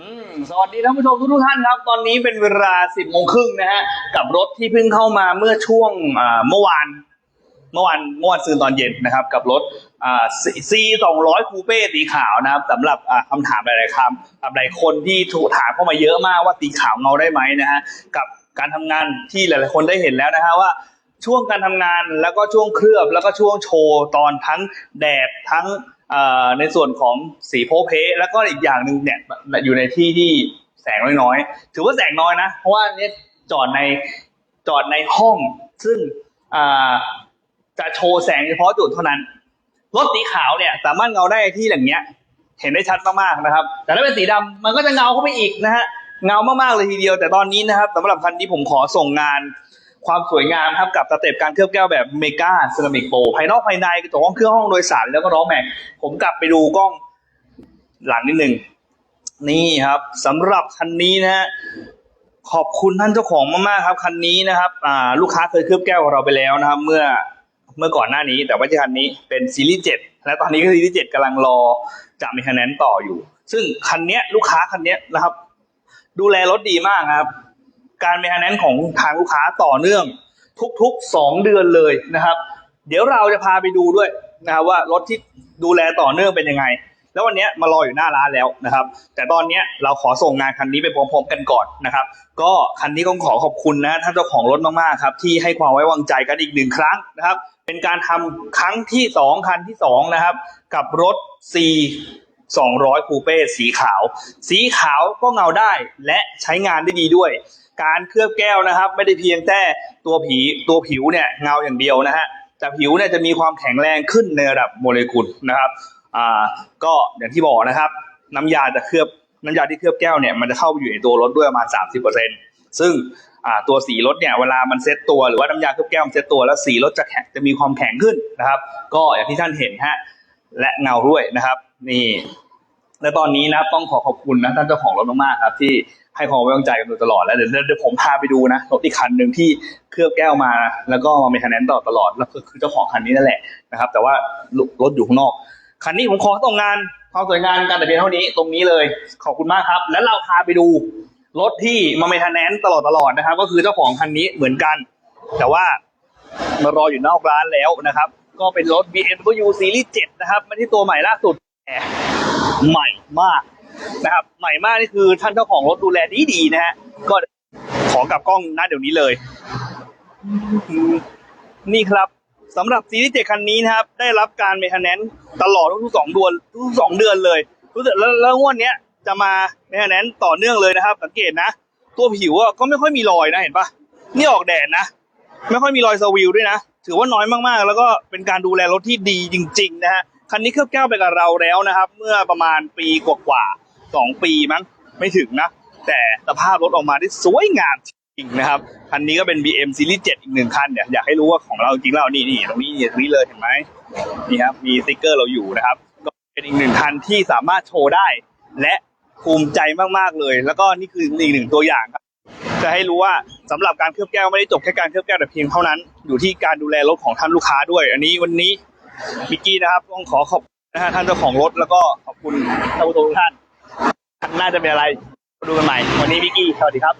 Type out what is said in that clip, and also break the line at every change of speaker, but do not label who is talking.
อืมสวัสดีท่านผู้ชมทุกท่านครับ ตอนนี้เป็นเวลาสิบโมงครึ่งนะฮะ กับรถที่เพิ่งเข้ามาเมื่อช่วงเมื่อวาน เมื่อวานเมื่อวานซืนตอนเย็นนะครับ กับรถซีสองร้อยคูเป้สีขาวนะครับสำหรับอ่าคำถามหลายๆคำกับหลายคนที่ถูกถามเข้ามาเยอะมากว่าสีขาวเงาได้ไหมนะฮะ กับการทำงานที่หลายๆคนได้เห็นแล้วนะฮะว่าช่วงการทำงานแล้วก็ช่วงเคลือบแล้วก็ช่วงโชว์ตอนทั้งแดดทั้ง ในส่วนของสีโพเพแล้วก็อีกอย่างหนึ่งเนี่ยอยู่ในที่ที่แสงน้อยๆ ถือว่าแสงน้อยนะ เพราะว่าเนี่ยจอดในจอดในห้อง ซึ่งจะโชว์แสงเฉพาะจุดเท่านั้น รถสีขาวเนี่ยสามารถเงาได้ที่อย่างเงี้ย เห็นได้ชัดมากๆนะครับ แต่ถ้าเป็นสีดำมันก็จะเงาเข้าไปอีกนะฮะ เงามากๆเลยทีเดียว แต่ตอนนี้นะครับสำหรับคันนี้ผมขอส่งงาน ความสวยงามครับกับสเต็ปการเคลือบแก้วแบบเมกาเซรามิกโปภายนอกภายในกระจกห้องเครื่องห้องโดยสารแล้วก็ล้อแม็กผมกลับไปดูกล้องหลังนิดหนึ่งนี่ครับสำหรับคันนี้นะฮะขอบคุณท่านเจ้าของมากๆครับคันนี้นะครับอ่าลูกค้าเคยเคลือบแก้วกับเราไปแล้วนะครับ เมื่อเมื่อก่อนหน้านี้ แต่ว่าที่คันนี้เป็นซีรีส์เจ็ดและตอนนี้ก็ซีรีส์เจ็ดกำลังรอจากมีคะแนนต่ออยู่ ซึ่งคันเนี้ยลูกค้าคันเนี้ยนะครับ ดูแลรถดีมากครับ การเมนเทนแนนของทางลูกค้าต่อเนื่อง ทุกๆสองเดือนเลยนะครับ เดี๋ยวเราจะพาไปดูด้วยนะครับว่ารถที่ดูแลต่อเนื่องเป็นยังไง แล้ววันนี้มารออยู่หน้าร้านแล้วนะครับ แต่ตอนนี้เราขอส่งงานคันนี้ไปพร้อมๆกันก่อนนะครับ ก็คันนี้ก็ขอขอบคุณนะท่านเจ้าของรถมากๆครับที่ให้ความไว้วางใจกันอีกหนึ่งครั้งนะครับ เป็นการทำครั้งที่สองคันที่สองนะครับ กับรถ C 200คูเป้สีขาว สีขาวก็เงาได้และใช้งานได้ดีด้วย การเคลือบแก้วนะครับ ไม่ได้เพียงแต่ตัวผีตัวผิวเนี่ยเงาอย่างเดียวนะฮะแต่ผิวเนี่ยจะมีความแข็งแรงขึ้นในระดับโมเลกุลนะครับอ่าก็อย่างที่บอกนะครับ น้ำยาจะเคลือบน้ำยาที่เคลือบแก้วเนี่ยมันจะเข้าไปอยู่ในตัวรถด้วยประมาณ 30%ซึ่งอ่าตัวสีรถเนี่ยเวลามันเซ็ตตัวหรือว่าน้ำยาเคลือบแก้วมันเซ็ตตัวแล้วสีรถจะแข็งจะมีความแข็งขึ้นนะครับ ก็อย่างที่ท่านเห็นฮะและเงาด้วยนะครับ นี่ และตอนนี้นะต้องขอขอบคุณนะท่านเจ้าของรถมากๆครับ ที่ให้ความไว้วางใจกันโดยตลอดแล้วเดี๋ยวเดี๋ยวผมพาไปดูนะรถอีกคันหนึ่งที่เคลือบแก้วมา แล้วก็มาเป็นคะแนนต่อตลอดแล้วคือคือเจ้าของคันนี้นั่นแหละนะครับ แต่ว่ารถอยู่ข้างนอก คันนี้ผมขอส่งงานความสวยงามการแต่เพียงเท่านี้ตรงนี้เลย ขอบคุณมากครับ แล้วเราพาไปดูรถที่มาเมนเทนแนนตลอดตลอดนะครับ ก็คือเจ้าของคันนี้เหมือนกัน แต่ว่ามารออยู่นอกร้านแล้วนะครับ ก็เป็นรถ BMW Series 7 นะครับไม่ใช่ตัวใหม่ล่าสุด ใหม่มากนะครับ ใหม่มากนี่คือท่านเจ้าของรถดูแลดีดีนะฮะก็ขอกลับกล้องหน้าเดี๋ยวนี้เลย นี่ครับสำหรับซีรีส์เจคันนี้นะครับ ได้รับการเมนเทนแนนตลอดทุกสองเดือนทุกสองเดือนเลยรู้สึกแล้วแล้วงวดเนี้ยจะมาเมนเทนแนนต่อเนื่องเลยนะครับ สังเกตนะ ตัวผิวก็ไม่ค่อยมีรอยนะเห็นปะนี่ออกแดดนะ ไม่ค่อยมีรอยสวิลด้วยนะ ถือว่าน้อยมากๆ แล้วก็เป็นการดูแลรถที่ดีจริง ๆ นะฮะ คันนี้เคลือบแก้วไปกับเราแล้วนะครับ เมื่อประมาณปีกว่าๆสองปีมั้งไม่ถึงนะ แต่สภาพรถออกมาได้สวยงามจริงนะครับ คันนี้ก็เป็น BM Series 7 อีกหนึ่งคันเนี่ยอยากให้รู้ว่าของเราจริงแล้วนี่นี่ตรงนี้นี่ตรงนี้เลยเห็นไหมนี่ครับมีสติกเกอร์เราอยู่นะครับ ก็เป็นอีกหนึ่งคันที่สามารถโชว์ได้ และภูมิใจมากๆเลย แล้วก็นี่คืออีกหนึ่งตัวอย่างครับจะให้รู้ว่าสำหรับการเคลือบแก้วไม่ได้จบแค่การเคลือบแก้วแต่เพียงเท่านั้น อยู่ที่การดูแลรถของท่านลูกค้าด้วย อันนี้วันนี้ มิกกี้นะครับ ต้องขอขอบนะฮะท่านเจ้าของรถแล้วก็ขอบคุณท่านผู้ชมทุกท่านน่าจะเป็นอะไรมาดูกันใหม่ วันนี้มิกกี้ สวัสดีครับ